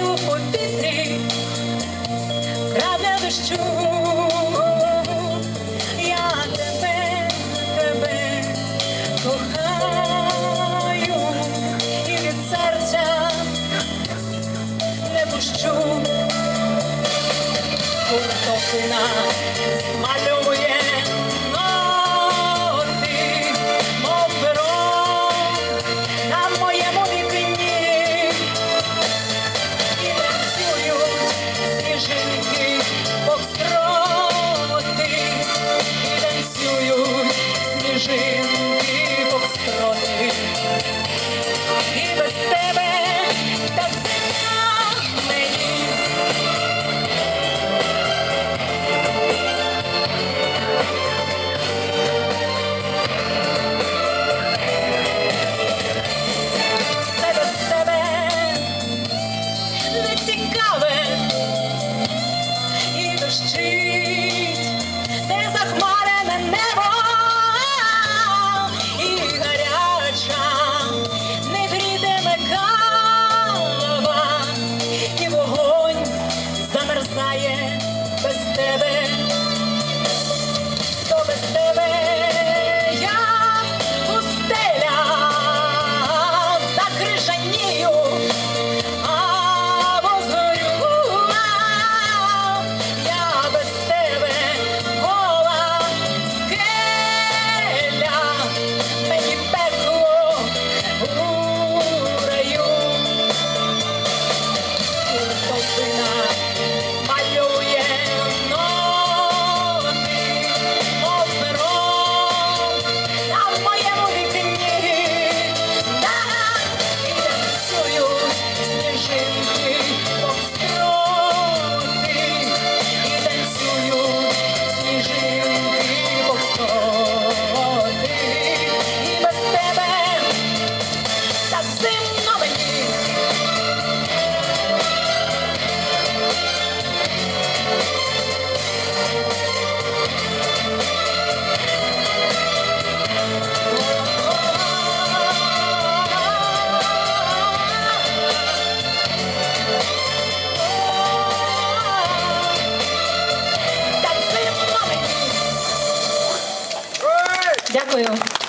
спів у пісні, крапля дощу, я тебе, тебе кохаю. І від серця не пущу, куртопина. Baby. Valeu.